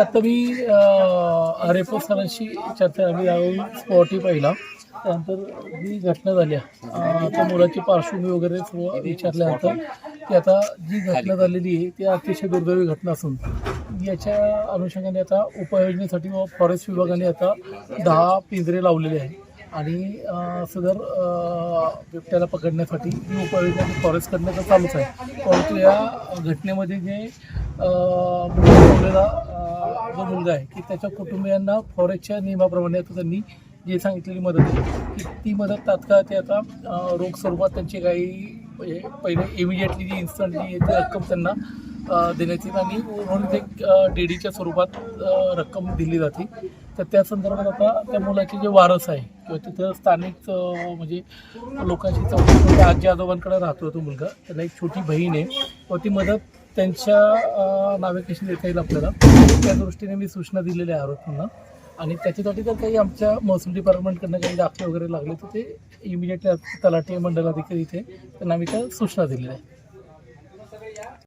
आता मी रेपो सरांशी चर्चा आम्ही यावेळी स्पॉटी पाहिला. त्यानंतर जी घटना झाल्या अं, त्या मुलाची पार्श्वभूमी वगैरे सर्व विचारल्यानंतर ती आता जी घटना झालेली आहे ती अतिशय दुर्दैवी घटना असून याच्या अनुषंगाने आता उपाययोजनेसाठी व फॉरेस्ट विभागाने आता दहा पिंजरे लावलेले आहे आणि सदर बिबट्याला पकडण्यासाठी ही उपाययोजना फॉरेस्ट तर चालूच आहे. परंतु या घटनेमध्ये जे अं, जो मुलगा आहे की त्याच्या कुटुंबियांना फॉरेस्टच्या नियमाप्रमाणे आता त्यांनी जे सांगितलेली मदत आहे की ती मदत तात्काळ ते आता रोख स्वरूपात त्यांची काही म्हणजे पहिले इमिजिएटली जी इन्स्टंट जी आहे ती रक्कम त्यांना देण्यात येईल आणि म्हणून ते डी डीच्या स्वरूपात रक्कम दिली जाते. तर त्या संदर्भात आता त्या मुलाचे जे वारस आहे किंवा तिथं स्थानिक म्हणजे लोकांशी चौकशी आजी आजोबांकडे राहतो तो मुलगा त्याला एक छोटी बहीण आहे व ती मदत त्यांच्या अं, नावे कशी देता येईल आपल्याला त्या दृष्टीने मी सूचना दिलेल्या आहे आरोपांना. आणि त्याच्यासाठी जर काही आमच्या महसूल डिपार्टमेंटकडनं काही दाखले वगैरे लागले तर ते इमिजिएटली तलाठी मंडलाधिकारी इथे त्यांना आम्ही त्या सूचना दिलेल्या आहे